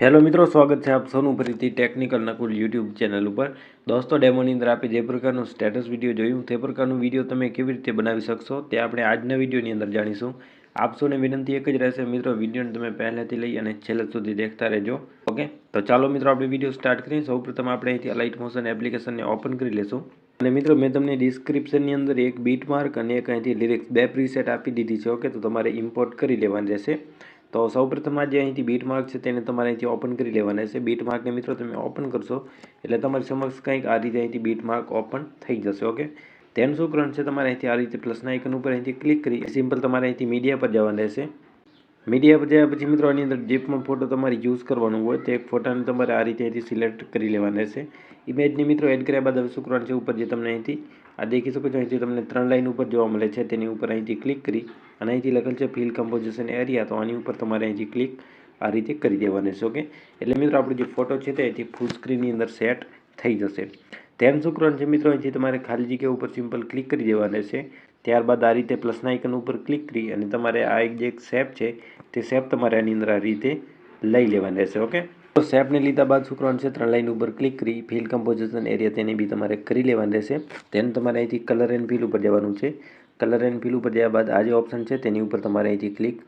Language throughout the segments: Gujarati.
હેલો મિત્રો, સ્વાગત છે આપ સૌનું ફરીથી ટેકનિકલ નકુલ યુટ્યુબ ચેનલ ઉપર. દોસ્તો, ડેમોની અંદર આપણે જે પ્રકારનું સ્ટેટસ વીડિયો જોયું, તે પ્રકારનું વીડિયો તમે કેવી રીતે બનાવી શકશો, તે આપણે આજના વિડીયોની અંદર જાણીશું. આપ સૌને વિનંતી એક જ રહેશે, મિત્રો, વિડીયોને તમે પહેલાંથી લઈ અને છેલ્લે સુધી દેખતા રહેજો. ઓકે? તો ચાલો, મિત્રો, આપણે વીડિયો સ્ટાર્ટ કરીએ. સૌપ્રથમ આપણે અહીંથી લાઇટ મોશન એપ્લિકેશનને ઓપન કરી લેશું. અને મિત્રો, મેં તમને ડિસ્ક્રિપ્શનની અંદર એક બીટ માર્ક અને એક અહીંથી લિરિક્સ બે પ્રીસેટ આપી દીધી છે, ઓકે? તો તમારે ઇમ્પોર્ટ કરી લેવાની રહેશે. તો સૌપ્રથમ આ જે અહીંથી બીટ માર્ક છે તેને તમારે અહીંથી ઓપન કરી લેવાના છે. બીટ માર્કને મિત્રો તમે ઓપન કરશો એટલે તમારી સમક્ષ કંઈક આ રીતે અહીંથી બીટ માર્ક ઓપન થઈ જશે ઓકે તેનું શું કરવાનું છે? તમારે અહીંથી આ રીતે પ્લસના આઇકન ઉપર અહીંથી ક્લિક કરી સિમ્પલ તમારે અહીંથી મીડિયા પર જવાનું રહેશે. મીડિયા પર પછી મિત્રો આની અંદર જે પણ ફોટો તમારે યુઝ કરવાનો હોય તે ફોટાને તમારે આ રીતે અહીંથી સિલેક્ટ કરી લેવાના રહેશે ઇમેજની મિત્રો એડ કર્યા બાદ હવે શું છે ઉપર જે તમને અહીંથી આ દેખી શકો છો, અહીંથી તમને ત્રણ લાઈન ઉપર જોવા મળે છે. તેની ઉપર અહીંથી ક્લિક કરી અને અહીંથી લખેલ છે ફિલ કમ્પોઝિશન એરિયા તો આની ઉપર તમારે અહીંથી ક્લિક આ રીતે કરી દેવાના છે ઓકે એટલે મિત્રો આપણો જે ફોટો છે તે અહીંથી ફૂલ સ્ક્રીનની અંદર સેટ થઈ જશે. તેમ શું છે મિત્રો, અહીંથી તમારે ખાલી જગ્યા ઉપર સિમ્પલ ક્લિક કરી દેવાના છે. ત્યારબાદ આ રીતે પ્લસના આઇકન ઉપર ક્લિક કરી અને તમારે આ એક જે શેપ છે, તે શેપ તમારે આની અંદર આ રીતે લઈ લેવાની રહેશે ઓકે તો શેપને લીધા બાદ શું છે, ત્રણ લાઇન ઉપર ક્લિક કરી ફિલ કમ્પોઝિશન એરિયા તેને બી તમારે કરી લેવાનું રહેશે. તેને તમારે અહીંથી કલર એન્ડ ફિલ ઉપર જવાનું છે. કલર એન્ડ ફિલ ઉપર જયા બાદ આ જે ઓપ્શન છે, તેની ઉપર તમારે અહીંથી ક્લિક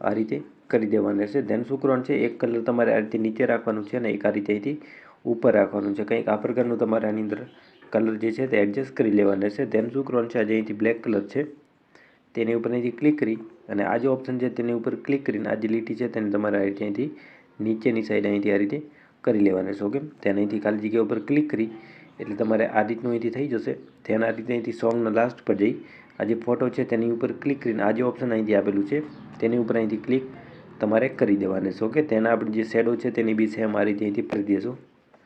આ રીતે કરી દેવાનું રહેશે. ધેન શું છે, એક કલર તમારે આ રીતે નીચે રાખવાનું છે અને એક આ રીતે અહીંથી ઉપર રાખવાનું છે. કંઈક આ પ્રકારનું તમારે આની અંદર કલર જે છે તે એડજસ્ટ કરી લેવાના છે. તેમ શું કરવાનું છે? આજે અહીંથી બ્લેક કલર છે. તેની ઉપર અહીંથી ક્લિક કરી અને આ જે ઓપ્શન છે તેની ઉપર ક્લિક કરીને આ જે લીટી છે તેને તમારે અહીંથી નીચેની સાઈડ અહીંથી આ રીતે કરી લેવાના છે ઓકે તેને અહીંથી ખાલી જગ્યા ઉપર ક્લિક કરી એટલે તમારે આ રીતનું અહીંથી થઈ જશે. તેને આ રીતે અહીંથી સોંગના લાસ્ટ પર જઈ. આ જે ફોટો છે તેની ઉપર ક્લિક કરીને આ જે ઓપ્શન અહીંથી આપેલું છે તેની ઉપર અહીંથી ક્લિક તમારે કરી દેવાનું છે ઓકે તેના આપણે જે શેડો છે તેની બી સેમ આ રીતે અહીંથી કરી દઈશું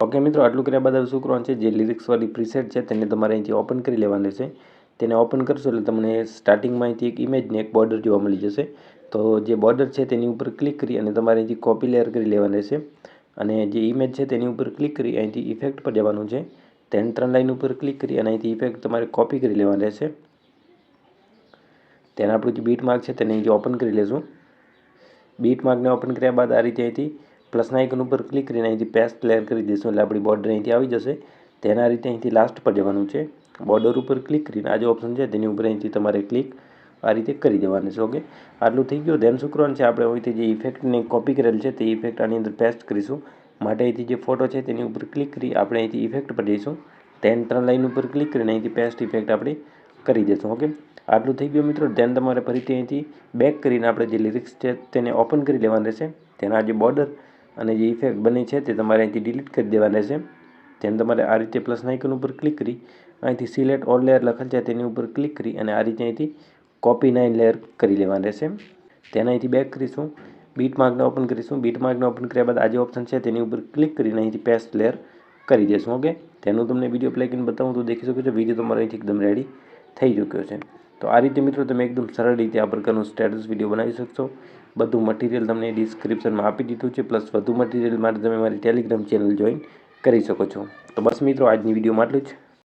ઓકે મિત્રો, આટલું કર્યા બાદ હવે શું કરવાનું છે? જે લિરિક્સવાળી પ્રિસેટ છે, તેને તમારે અહીંથી ઓપન કરી લેવાની છે. તેને ઓપન કરશો એટલે તમને સ્ટાર્ટિંગમાં અહીંથી એક ઇમેજને એક બોર્ડર જોવા મળી જશે. તો જે બોર્ડર છે તેની ઉપર ક્લિક કરી અને તમારે અહીંથી કોપી લેયર કરી લેવાની છે. અને જે ઇમેજ છે તેની ઉપર ક્લિક કરી અહીંથી ઇફેક્ટ પર જવાનું છે. તેને ત્રણ લાઈન ઉપર ક્લિક કરી અને અહીંથી ઇફેક્ટ તમારે કોપી કરી લેવાની રહેશે તેને આપણું જે બીટ માર્ક છે તેને અહીંથી ઓપન કરી લેશું. બીટ માર્કને ઓપન કર્યા બાદ આ રીતે અહીંથી પ્લસના આઇકન ઉપર ક્લિક કરીને અહીંથી પેસ્ટ ક્લિયર કરી દઈશું એટલે આપણી બોર્ડર અહીંથી આવી જશે. તેના રીતે અહીંથી લાસ્ટ પર જવાનું છે. બોર્ડર ઉપર ક્લિક કરીને આ જે ઓપ્શન છે તેની ઉપર અહીંથી તમારે ક્લિક આ રીતે કરી દેવાનું છે ઓકે આટલું થઈ ગયું. ધ્યાન શું છે આપણે અહીંથી જે ઇફેક્ટને કોપી કરેલ છે તે ઇફેક્ટ આની અંદર પેસ્ટ કરીશું. માટે અહીંથી જે ફોટો છે તેની ઉપર ક્લિક કરી આપણે અહીંથી ઇફેક્ટ પર જઈશું. તેન ત્રણ લાઈન ઉપર ક્લિક કરીને અહીંથી પેસ્ટ ઇફેક્ટ આપણે કરી દઈશું ઓકે આટલું થઈ ગયું મિત્રો. ધ્યાન તમારે ફરીથી અહીંથી બેક કરીને આપણે જે લિરિક્સ છે તેને ઓપન કરી લેવાનું રહેશે. તેના જે બોર્ડર અને જે ઇફેક્ટ બની છે તે તમારે અહીંથી ડિલીટ કરી દેવાના છે. તેને તમારે આ રીતે પ્લસ આઇકન ઉપર ક્લિક કરી, અહીંથી સિલેક્ટ ઓલ લેયર લખેલ છે તેની ઉપર ક્લિક કરી અને આ રીતે અહીંથી કોપી નાઇન લેયર કરી લેવાના રહેશે તેને અહીંથી બેક કરીશું બીટ માર્કને ઓપન કરીશું. બીટ માર્કને ઓપન કર્યા બાદ આ જે ઓપ્શન છે તેની ઉપર ક્લિક કરીને અહીંથી પેસ્ટ લેયર કરી દઈશું ઓકે તેનું તમને વીડિયો પ્લે કરીને બતાવું તો દેખી શકો છો વીડિયો તમારો અહીંથી એકદમ રેડી થઈ ચૂક્યો છે. તો આ રીતે મિત્રો તમે એકદમ સરળ રીતે આ પ્રકારનું સ્ટેટસ વીડિયો બનાવી શકશો. બધું મટીરિયલ તમને ડિસ્ક્રિપ્શનમાં આપી દીધું છે પ્લસ વધુ મટીરિયલ માટે તમે મારી ટેલિગ્રામ ચેનલ જોઈન કરી શકો છો. તો બસ મિત્રો, આજની વિડીયોમાં આટલું જ.